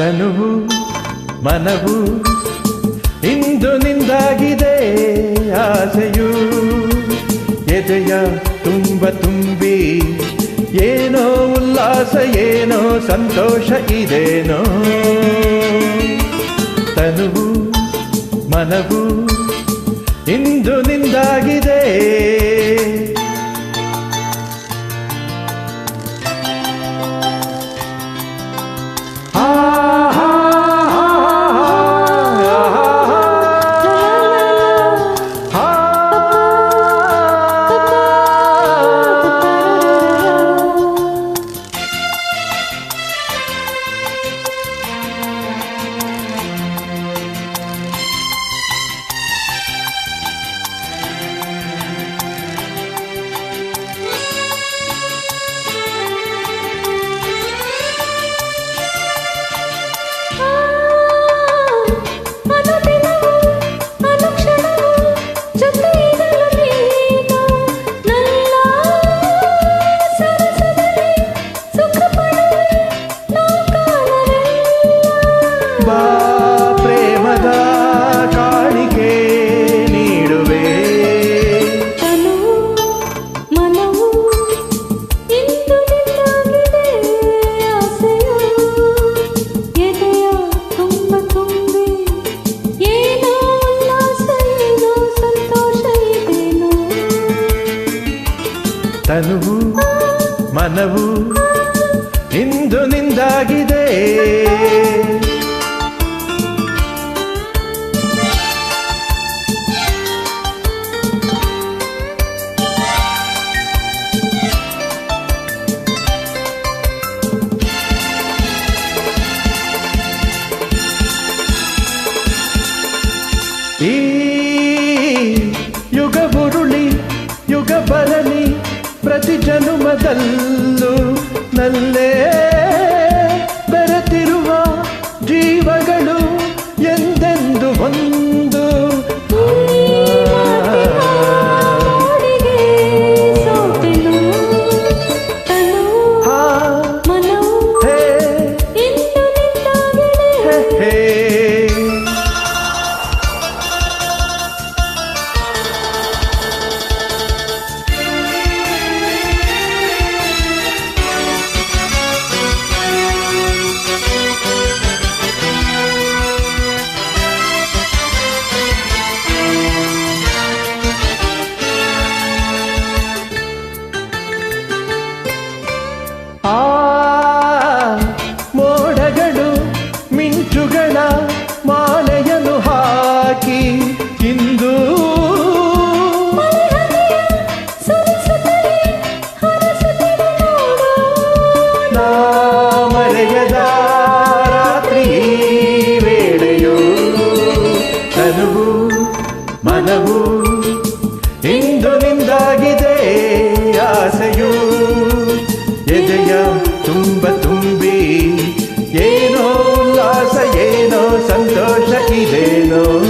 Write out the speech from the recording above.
ತನುವು, ಮನವು, ಇಂದು ನಿಂದಾಗಿದೆ ಆಸೆಯು. ಎದೆಯ ತುಂಬ ತುಂಬಿ, ಏನೋ ಉಲ್ಲಾಸ, ಏನೋ ಸಂತೋಷ ಇದೇನೋ. ತನುವು, ಮನವು, ಇಂದು ನಿಂದಾಗಿದೆ ತನುವು ಮನವು ಇಂದು ನಿಂದಾಗಿದೆ ಪ್ರತಿ ಜನುಮದಲ್ಲೂ మించుగల మాల Santo Santos Aquileno.